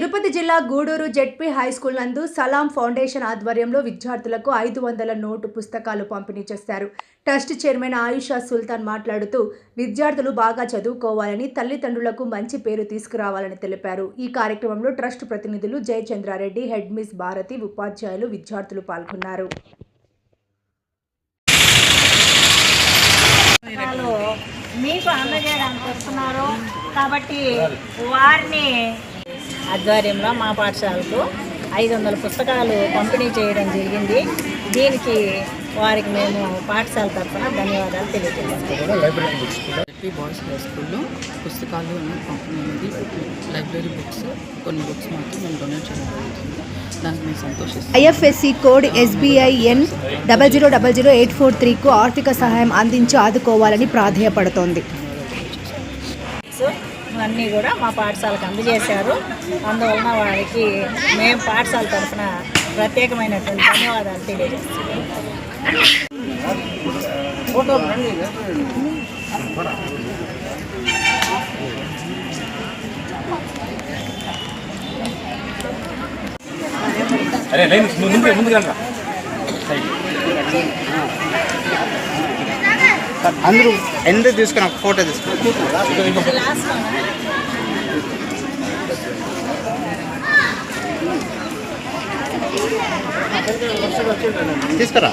తిరుపతి జిల్లా Gudur ZP high school నందు సలాం foundation ఆధ్వర్యంలో విద్యార్థులకు ఐదు వందల నోటు పుస్తకాలు పంపిణీ చేశారు. ట్రస్ట్ చైర్మన్ ఆయుషా సుల్తాన్ మాట్లాడుతూ విద్యార్థులు బాగా చదువుకోవాలని తల్లిదండ్రులకు మంచి పేరు తీసుకురావాలని తెలిపారు. ఈ కార్యక్రమంలో ట్రస్ట్ ప్రతినిధులు జయచంద్రారెడ్డి హెడ్ మిస్ భారతి ఉపాధ్యాయులు విద్యార్థులు పాల్గొన్నారు. మీకు అందజేయడానికి వస్తున్నారు. కాబట్టి వారిని ఆధ్వర్యంలో మా పాఠశాలకు ఐదు వందల పుస్తకాలు పంపిణీ చేయడం జరిగింది. దీనికి వారికి మేము పాఠశాల తరఫున ధన్యవాదాలు తెలియజేస్తాం బాయ్స్ హై స్కూల్లో పుస్తకాలు పంపిణీ అనేది లైబ్రరీ బుక్స్ కొన్ని బుక్స్ మాత్రం మేము డొనేట్ చేయడం జరుగుతుంది దానికి మేము సంతోషిస్తాం IFSC code SBI N double zero double zero eight four త్రీకు ఆర్థిక సహాయం అందించి ఆదుకోవాలని ప్రాధేయపడుతోంది. ఇవన్నీ కూడా మా పాఠశాలకు అందజేశారు. అందువలన వారికి మేము పాఠశాల తరఫున ప్రత్యేకమైనటువంటి ధన్యవాదాలు తెలియజేస్తున్నాం అరే లైన్ ముందు ముందుకు రండి అందరూ ఎందుకు తీసుకుని ఒక ఫోటో తీసుకుని తీసుకురా